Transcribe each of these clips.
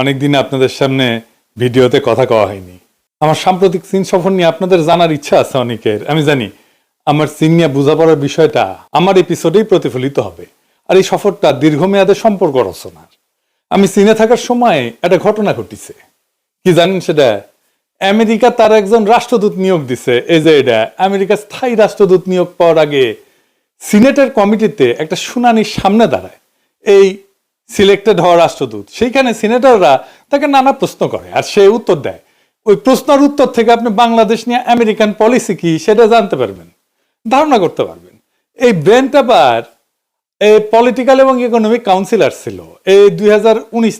অনেকদিন আপনাদের সামনে ভিডিওতে কথা কওয়া হয়নি। আমার সাম্প্রতিক চীন সফর নিয়ে আপনাদের জানার ইচ্ছা আছে অনেকের। আমি জানি, আমার চীন নিয়ে বোঝাপড়ার বিষয়টা আমার এপিসোডেই প্রতিফলিত হবে আর এই সফরটা দীর্ঘমেয়াদে সম্পর্ক রচনার। আমি চীনে থাকার সময় একটা ঘটনা ঘটিছে। কি জানেন সেটা? আমেরিকা তার একজন রাষ্ট্রদূত নিয়োগ দিছে। এই যে এটা আমেরিকার স্থায়ী রাষ্ট্রদূত নিয়োগ পাওয়ার আগে সিনেটের কমিটিতে একটা শুনানির সামনে দাঁড়ায়। এই সিলেক্টেড হওয়া রাষ্ট্রদূত। সেইখানে সিনেটররা তাকে নানা প্রশ্ন করে আর সে উত্তর দেয়। ওই প্রশ্নের উত্তর থেকে আপনি বাংলাদেশ নিয়ে আমেরিকান পলিসি কি সেটা জানতে পারবেন, ধারণা করতে পারবেন। এই ব্রেন্ট আবার এই পলিটিক্যাল এবং ইকোনমিক কাউন্সিলর ছিল। এই দুই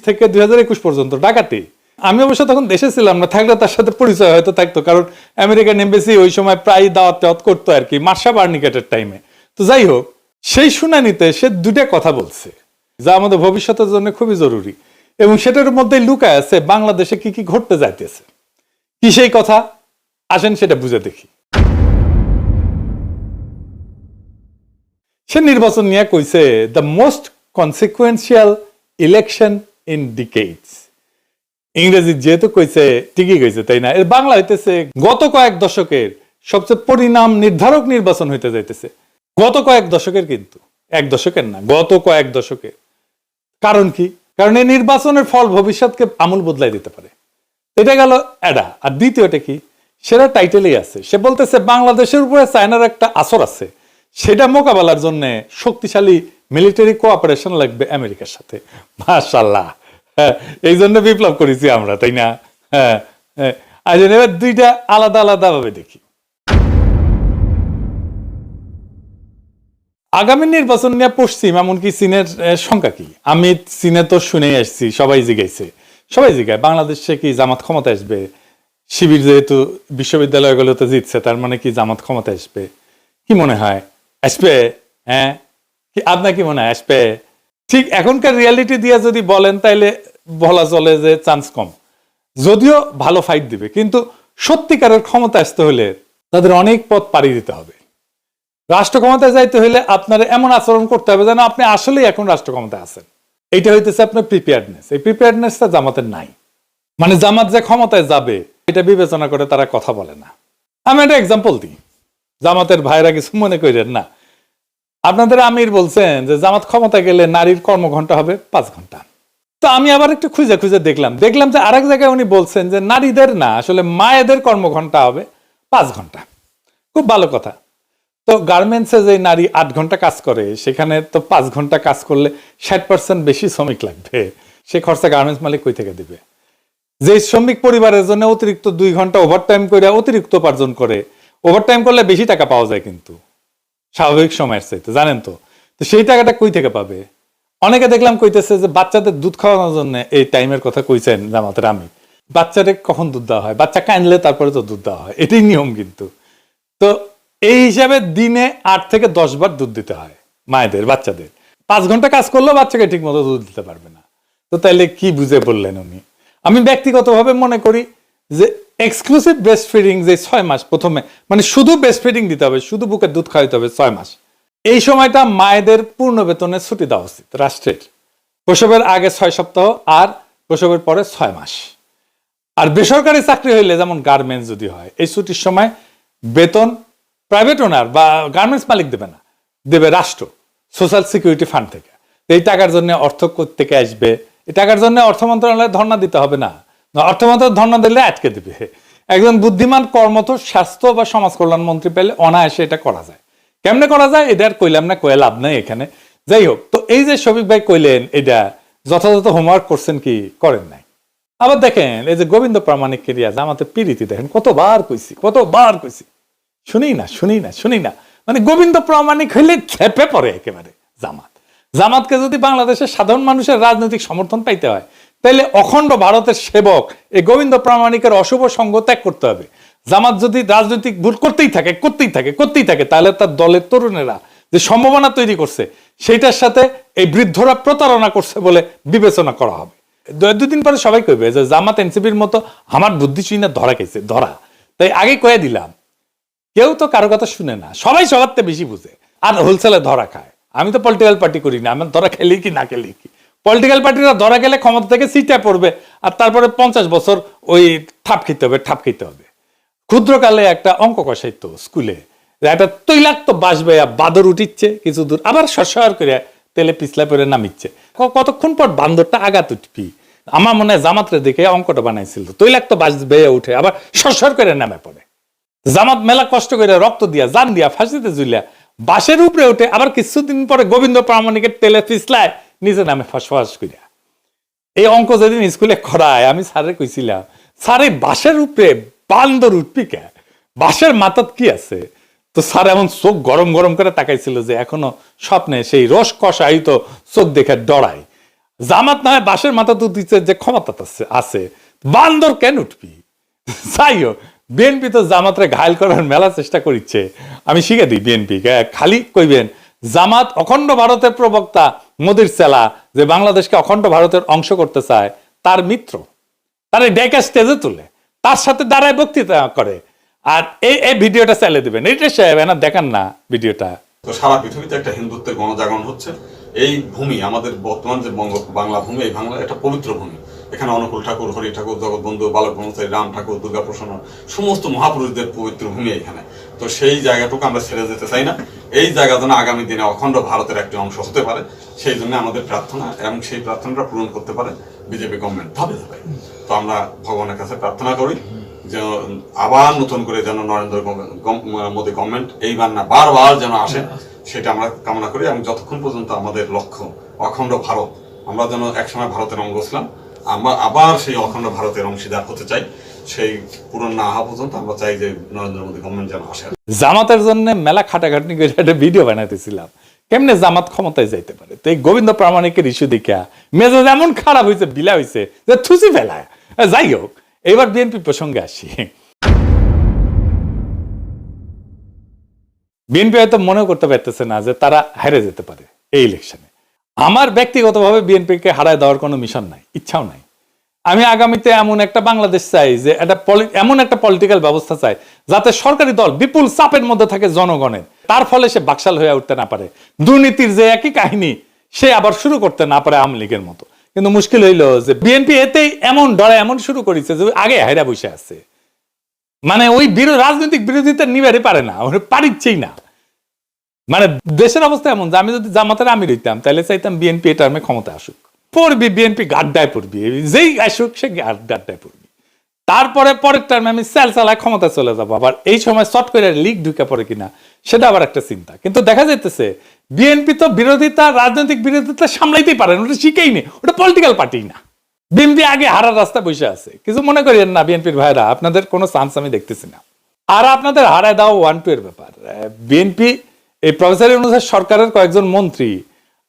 থেকে দুই হাজার একুশ পর্যন্ত ঢাকাতে আমি অবশ্য তখন দেশে ছিলাম না, থাকলে তার সাথে পরিচয় হয়তো থাকতো, কারণ আমেরিকান এমবেসি ওই সময় প্রায় দাওয়াত টাওয়াত করতো আর কি, মার্শা বার্নিকেটের টাইমে তো যাই হোক, সেই শুনানিতে সে দুটা কথা বলছে। যা আমাদের ভবিষ্যতের জন্য খুবই জরুরি। এবং সেটার মধ্যে লুকায় আছে বাংলাদেশে কি কি ঘটতে যাইতেছে। কি সেই কথা? আসেন সেটা বুঝে দেখি। সে নির্বাচন নিয়ে কইছে the most consequential election in decades ইংরেজি যেহেতু কইছে, ঠিকই কইছে, তাই না? এর বাংলা হইতেছে, গত কয়েক দশকের সবচেয়ে পরিণাম নির্ধারক নির্বাচন হইতে যাইতেছে। গত কয়েক দশকের কিন্তু, এক দশকের না, গত কয়েক দশকের। কারণ কি? কারণ এই নির্বাচনের ফল ভবিষ্যৎকে আমূল বদলাই দিতে পারে। এটা গেল এডা আর দ্বিতীয়টা কি? সেটা টাইটেলেই আছে। সে বলতেছে, বাংলাদেশের উপরে চায়নার একটা আসর আছে। সেটা মোকাবেলার জন্য শক্তিশালী মিলিটারি কোঅপারেশন লাগবে আমেরিকার সাথে। মাশাল্লাহ হ্যাঁ এই জন্য বিপ্লব করেছি আমরা, তাই না? হ্যাঁ হ্যাঁ। আজ এবার দুইটা আলাদা আলাদা ভাবে দেখি। আগামী নির্বাচন নিয়ে পশ্চিম, এমনকি চীনের সংখ্যা কি? আমি চীনে তো শুনেই আসছি, সবাই জিগাইছে। সবাই জিগায়, বাংলাদেশে কি জামাত ক্ষমতা আসবে? শিবির যেহেতু বিশ্ববিদ্যালয়গুলোতে জিতছে, তার মানে কি জামাত ক্ষমতা আসবে? কি মনে হয়? আসবে? হ্যাঁ? কি আপনার কি মনে হয়, আসবে? ঠিক এখনকার রিয়ালিটি দিয়ে যদি বলেন, তাইলে বলা চলে যে চান্স কম। যদিও ভালো ফাইট দিবে, কিন্তু সত্যিকারের ক্ষমতা আসতে হলে তাদের অনেক পথ পাড়ি দিতে হবে। রাষ্ট্র ক্ষমতায় যাইতে হলে আপনার এমন আচরণ করতে হবে যেন আপনি আসলেই এখন রাষ্ট্র ক্ষমতায় আছেন। এইটা হইতেছে আপনার প্রিপেয়ারনেস এই প্রিপেয়ারনেসটা জামাতের নাই। মানে জামাত যে ক্ষমতায় যাবে, এটা বিবেচনা করে তারা কথা বলে না। আমি একটা এক্সাম্পল দিই। জামাতের ভাইরা কিছু মনে করেন না। আপনাদের আমির বলছেন যে জামাত ক্ষমতা গেলে নারীর কর্মঘন্টা হবে পাঁচ ঘণ্টা তো আমি আবার একটু খুঁজে খুঁজে দেখলাম। দেখলাম যে আরেক জায়গায় উনি বলছেন যে নারীদের না, আসলে মায়েদের কর্মঘন্টা হবে পাঁচ ঘণ্টা খুব ভালো কথা। তো গার্মেন্টসে যে নারী আট ঘণ্টা কাজ করে, সেখানে তো পাঁচ ঘণ্টা কাজ করলে ষাট পার্সেন্ট বেশি শ্রমিক লাগবে। সে খরচা গার্মেন্টস মালিক কই থেকে দিবে? যে শ্রমিক পরিবারের জন্য অতিরিক্ত দুই ঘণ্টা ওভারটাইম করে অতিরিক্ত উপার্জন করে ওভারটাইম করলে বেশি টাকা পাওয়া যায় কিন্তু। স্বাভাবিক সময়ের চাইতে, জানেন তো? তো সেই টাকাটা কই থেকে পাবে? অনেকে দেখলাম কইতেছে যে বাচ্চাদের দুধ খাওয়ানোর জন্য, এই টাইমের কথা কইছেন জামাতের আমি। বাচ্চাদের কখন দুধ দেওয়া হয়? বাচ্চা কাঁদলে তারপরে তো দুধ দেওয়া হয়। এটাই নিয়ম কিন্তু। তো এই হিসাবে দিনে আট থেকে দশ বার দুধ দিতে হয়, মায়েদের, বাচ্চাদের। পাঁচ ঘণ্টা কাজ করলেও বাচ্চাকে ঠিক মতো দুধ দিতে পারবে না। তো তাইলে কি বুঝে বললেন উনি? আমি ব্যক্তিগতভাবে মনে করি যে এক্সক্লুসিভ ব্রেস্ট ফিডিং যে ছয় মাস প্রথমে মানে শুধু ব্রেস্ট ফিডিং দিতে হবে, শুধু বুকের দুধ খাওয়াইতে হবে ছয় মাস। এই সময়টা মায়েদের পূর্ণ বেতনে ছুটি দেওয়া উচিত, রাষ্ট্রের। প্রসবের আগে ছয় সপ্তাহ আর প্রসবের পরে ছয় মাস। আর বেসরকারি চাকরি হইলে যেমন গার্মেন্টস যদি হয়, এই ছুটির সময় বেতন প্রাইভেট ওনার বা গার্মেন্টস মালিক দেবে না, দেবে রাষ্ট্র সোশ্যাল সিকিউরিটি ফান্ড থেকে। এই টাকার জন্য অর্থ থেকে আসবে? এই টাকার জন্য অর্থ মন্ত্রণালয়ে ধর্ণা দিতে হবে না। অর্থ মন্ত্রণালয় ধর্ণা দিলে আটকে দিবে। একজন বুদ্ধিমান কর্মঠ স্বাস্থ্য বা সমাজ কল্যাণ মন্ত্রী পেলে অনায়াসে এটা করা যায়। কেমনে করা যায়? এটা আর কইলাম না, কয়ে লাভ নাই এখানে। যাই হোক, তো এই যে শফিক ভাই কইলেন, এটা যথাযথ হোমওয়ার্ক করছেন কি করেন নাই? আবার দেখেন, এই যে গোবিন্দ প্রামাণিক কেরিয়া জামাতে পিরিতি দেখেন, কতবার কইছি কতবার কইছি। শুনি না শুনি না শুনি না। মানে গোবিন্দ প্রামাণিক হইলে খেপে পড়ে একেবারে জামাত। জামাতকে যদি বাংলাদেশের সাধারণ মানুষের রাজনৈতিক সমর্থন পাইতে হয় তাহলে অখণ্ড ভারতের সেবক এই গোবিন্দ প্রামাণিকের অশুভ সঙ্গ ত্যাগ করতে হবে। জামাত যদি রাজনৈতিক ভুল করতেই থাকে করতেই থাকে করতেই থাকে, তাহলে তার দলের তরুণেরা যে সম্ভাবনা তৈরি করছে, সেইটার সাথে এই বৃদ্ধরা প্রতারণা করছে বলে বিবেচনা করা হবে। দুদিন পরে সবাই কইবে যে জামাত এনসিপির মতো আমার বুদ্ধি না ধরা খেয়েছে ধরা। তাই আগে কয়ে দিলাম কেউ তো কারও কথা শুনে না। সবাই সবার বেশি বুঝে। আর হোলসেলে ধরা খায়। আমি তো পলিটিক্যাল পার্টি করি না। আমার ধরা খেলি কি, না খেলি কি? পলিটিক্যাল পার্টিরা ধরা গেলে ক্ষমতা থেকে সিটে পড়বে। আর তারপরে পঞ্চাশ বছর ওই ঠাপ খেতে হবে, ঠাপ খেতে হবে। ক্ষুদ্রকালে একটা অঙ্ক কষাইতো স্কুলে। একটা তৈলাক্ত বাস বেয়া বাদর উঠিচ্ছে কিছু দূর। আবার সরসর করে তেলে পিছলা করে নামিচ্ছে। কতক্ষণ পর বান্দরটা আঘাত উঠবি? আমার মনে হয় জামাতরে দেখে অঙ্কটা বানাইছিল। তৈলাক্ত বাস বেয়ে উঠে আবার সরসর করে নামে পড়ে। জামাত মেলা কষ্ট করে রক্ত দিয়া, জান দিয়া, ফাঁসিতে ঝুলিয়া বাসের উপরে উঠে আবার কিছুদিন পরে গোবিন্দ প্রামাণিকের তেলে পিছলায় নিজে নামে ফস ফস করিয়া। এই অঙ্ক যেদিন স্কুলে করায়, আমি স্যারে কইছিলাম, স্যার বাসের উপরে বান্দর উঠবি কে? বাসের মাথাত কি আছে? তো স্যার এমন চোখ গরম গরম করে তাকাইছিল যে এখনও স্বপ্নে সেই রস কষায়িত চোখ দেখে ডরাই জামাত না হয় বাসের মাথা দিচ্ছে যে ক্ষমতা আছে। বান্দর কেন উঠবি? যাই হোক বিএনপি তো জামাতরে ঘায়ল করার মেলা চেষ্টা করিচ্ছে। আমি শিখে দিই বিএনপি খালি কইবেন, জামাত অখণ্ড ভারতের প্রবক্তা মোদির সেলা যে বাংলাদেশকে অখণ্ড ভারতের অংশ করতে চায়, তার মিত্র। তার ডেকা স্টেজে তুলে, তার সাথে দাঁড়ায় বক্তৃতা করে। আর এই এই ভিডিওটা চালিয়ে দেবেন। এটা সাহেব না দেখান না ভিডিওটা। তো সারা পৃথিবীতে একটা হিন্দুত্বের গণজাগরণ হচ্ছে। এই ভূমি, আমাদের বর্তমান যে বাংলা ভূমি, এই বাংলা একটা পবিত্র ভূমি। এখানে অনুকূল ঠাকুর, হরি ঠাকুর জগৎবন্ধু বালক ব্রহ্মচারী, রাম ঠাকুর, দুর্গা প্রসন্ন, সমস্ত মহাপুরুষদের পবিত্র ভূমি এখানে। তো সেই জায়গাটুকু আমরা ছেড়ে যেতে চাই না। এই জায়গা যেন আগামী দিনে অখণ্ড ভারতের একটি অংশ হতে পারে, সেই জন্য আমাদের প্রার্থনা এবং সেই প্রার্থনাটা পূরণ করতে পারে বিজেপি গভর্নমেন্ট ধাপে ধাপে। তো আমরা ভগবানের কাছে প্রার্থনা করি যেন আবার নতুন করে যেন নরেন্দ্র মোদী গভর্নমেন্ট এইবার না বারবার যেন আসে, সেটা আমরা কামনা করি এবং যতক্ষণ পর্যন্ত আমাদের লক্ষ্য অখণ্ড ভারত, আমরা যেন একসময় ভারতের অঙ্গ ছিলাম আমরা আবার সেই অখণ্ড ভারতের অংশীদার হতে চাই। সেই পূরণ না হওয়া পর্যন্ত আমরা চাই যে নরেন্দ্র মোদী গভর্নমেন্ট যেন আসে। জামাতের জন্য মেলা খাটাখাটনি করে একটা ভিডিও বানাইতেছিলাম। কেমনে জামাত ক্ষমতায় যাইতে পারে? তো এই গোবিন্দ প্রামাণিকের ইস্যু দেখা মেজাজ এমন খারাপ হয়েছে, বিলা হয়েছে যে থুসি ফেলায়। যাই হোক, এবার বিএনপি প্রসঙ্গে আসি। বিএনপি হয়তো মনে করতে পারতেছে না যে তারা হেরে যেতে পারে এই ইলেকশনে আমার ব্যক্তিগতভাবে বিএনপিকে হারায় দেওয়ার কোনো মিশন নাই, ইচ্ছাও নাই। আমি আগামীতে এমন একটা বাংলাদেশ চাই যে একটা এমন একটা পলিটিক্যাল ব্যবস্থা চাই যাতে সরকারি দল বিপুল চাপের মধ্যে থাকে জনগণের। তার ফলে সে বাকশাল হয়ে উঠতে না পারে। দুর্নীতির যে একই কাহিনী, সে আবার শুরু করতে না পারে আওয়ামী লীগের মতো। কিন্তু মুশকিল হইল যে বিএনপি এতেই এমন ডরে, এমন শুরু করেছে যে আগে হাইরা বসে আছে। মানে ওই রাজনৈতিক বিরোধিতা নিবারে পারে না পারিচ্ছেই না। মানে দেশের অবস্থা এমন যে আমি যদি জামাতের আমির হইতাম, তাহলে চাইতাম বিএনপি এটা আমি ক্ষমতা আসুক। পড়বি বিএনপি গাড্ডায় পড়বি, যেই আসুক সে গাড্ডায় পড়বি। তারপরে পরের টার্মে আমি সেল চালায় ক্ষমতা চলে যাব। আবার এই সময় শর্ট করে লিগ ঢুকে পড়ে কিনা, সেটা আবার একটা চিন্তা। কিন্তু দেখা যাইতেছে বিএনপি তো বিরোধিতা, রাজনৈতিক বিরোধিতা সামলাইতেই পারে ওটা শিখেই নেই, ওটা পলিটিক্যাল পার্টি না। বিএনপি আগে হারার রাস্তা বসে আছে। কিছু মনে করিয়েন না বিএনপির ভাইরা, আপনাদের কোনো চান্স আমি দেখতেছি না। আর আপনাদের হারায় দাও ওয়ান টু এর ব্যাপার। বিএনপি এই প্রফেসর অনুসার সরকারের কয়েকজন মন্ত্রী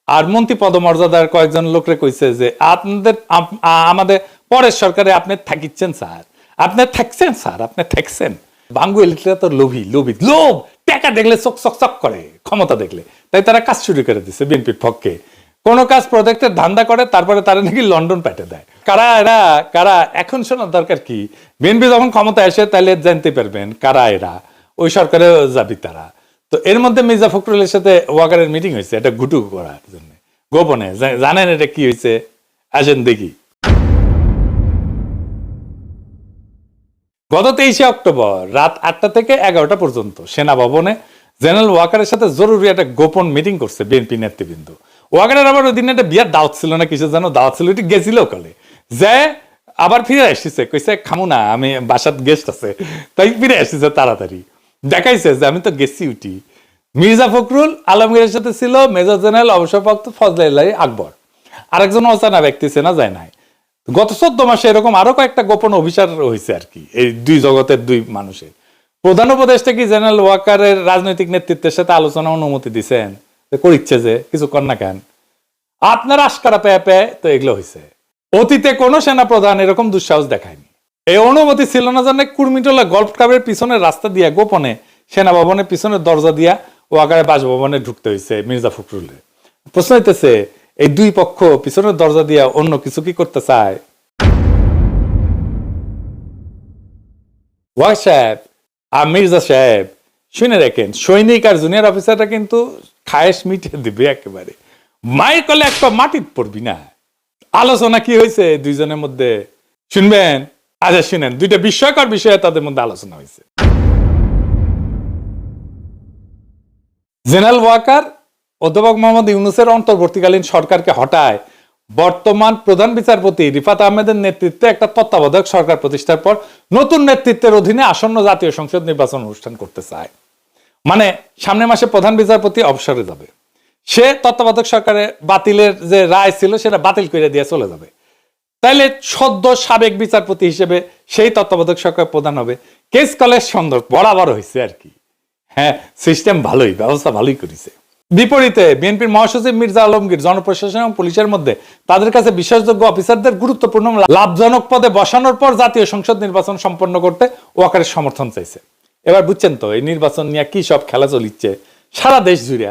আর মন্ত্রী পদমর্যাদার কয়েকজন লোকরে কইছে যে আপনাদের, আপ- আমাদের পরের সরকারে আপনি থাকিচ্ছেন, স্যার। আপনি থাকছেন, স্যার, আপনি থাকছেন। বাঙ্গু এলিটরা তো লোভী লোভী, লোভ! টাকা দেখলে চক চক চক করে, ক্ষমতা দেখলে। তাই তারা কাজ শুরু করে দিছে বিএনপির পক্ষে। কোন কাজ প্রজেক্টের ধান্দা করে, তারপরে তারা নাকি লন্ডন পেটে দেয়। কারা এরা? কারা? এখন শোনার দরকার কি? বিএনপি যখন ক্ষমতা আসে, তাহলে জানতে পারবেন কারা এরা। ওই সরকারে যাবি তারা। তো এর মধ্যে মির্জা ফখরুলের সাথে ওয়াকারের মিটিং হয়েছে, এটা গুটু করার জন্য। গোপনে জানেন এটা কি হয়েছে? আসেন দেখি। গত তেইশে অক্টোবর রাত আটটা থেকে এগারোটা পর্যন্ত সেনা ভবনে জেনারেল ওয়াকারের সাথে জরুরি একটা গোপন মিটিং করছে বিএনপি নেতৃবৃন্দ। ওয়াকারের আবার ওই দিন একটা বিয়ার দাওয়াত ছিল না কিছু যেন দাওয়াত ছিল, ওইটি গেছিল কলে যে আবার ফিরে আসছে, কইছে, খামু না, আমি বাসাত গেস্ট আছে। তাই ফিরে আসছে তাড়াতাড়ি। দেখাইছে যে আমি তো গেছি উঠি। মির্জা ফখরুল আলমগীরের সাথে ছিল, মেজর জেনারেল, অবসরপ্রাপ্ত ফজলাই আকবর। আরেকজন অচানা ব্যক্তি চেনা যায় নাই। গত চোদ্দ মাসে এরকম আরও কয়েকটা গোপন অভিসার হয়েছে আর কি, এই দুই জগতের দুই মানুষের। প্রধান উপদেষ্টা কি জেনারেল ওয়াকারের রাজনৈতিক নেতৃত্বের সাথে আলোচনা অনুমতি দিচ্ছেন করিচ্ছে যে, কিছু না কেন? আপনার আশকারা পেয়ে পেয়ে তো এগুলো হয়েছে অতীতে কোন সেনা প্রধান এরকম দুঃসাহস দেখায়নি। এই অনুমতি ছিল না জানে কুর্মিটোলা গল্ফ ক্লাবের পিছনের রাস্তা দিয়া, গোপনে। সেনা ভবনের পিছনের দরজা দিয়া ওয়াকারে বাসভবনে ঢুকতে হয়েছে মির্জা ফখরুলের প্রশ্ন হইতেছে, এই দুই পক্ষ পিছনের দরজা দিয়া অন্য কিছু কি করতে চায়? সাহেব আর মির্জা সাহেব, শুনে রাখেন, সৈনিক আর জুনিয়র অফিসাররা কিন্তু খায়েশ মিটে দিবে একেবারে। মায়ের কলে একটা মাটির পড়বি না। আলোচনা কি হয়েছে দুইজনের মধ্যে? শুনবেন আচ্ছা শুনেন, দুইটা বিস্ময়কর বিষয়ে তাদের মধ্যে আলোচনা হয়েছে। জেনারেল ওয়াকার অধ্যাপক মোহাম্মদ ইউনুসের অন্তর্বর্তীকালীন সরকারকে হটায় বর্তমান প্রধান বিচারপতি রিফাত আহমেদের নেতৃত্বে একটা তত্ত্বাবধায়ক সরকার প্রতিষ্ঠার পর নতুন নেতৃত্বের অধীনে আসন্ন জাতীয় সংসদ নির্বাচন অনুষ্ঠান করতে চায়। মানে সামনের মাসে প্রধান বিচারপতি অবসরে যাবে। সে তত্ত্বাবধায়ক সরকারে বাতিলের যে রায় ছিল, সেটা বাতিল করে দিয়ে চলে যাবে। তাইলে সদ্য সাবেক বিচারপতি হিসেবে সেই তত্ত্বাবধায়ক সরকার প্রধান হবে। কেস কলেজ সুন্দর বরাবর হয়েছে আর কি। হ্যাঁ সিস্টেম ভালোই, ব্যবস্থা ভালোই করেছে। বিপরীতে বিএনপির মহাসচিব মির্জা আলমগীর জনপ্রশাসন এবং পুলিশের মধ্যে তাদের কাছে বিশ্বাসযোগ্য অফিসারদের গুরুত্বপূর্ণ লাভজনক পদে বসানোর পর জাতীয় সংসদ নির্বাচন সম্পন্ন করতে ওয়াকারের সমর্থন চাইছে। এবার বুঝছেন তো, এই নির্বাচন নিয়ে কি সব খেলা চলিচ্ছে? সারা দেশ জুড়ে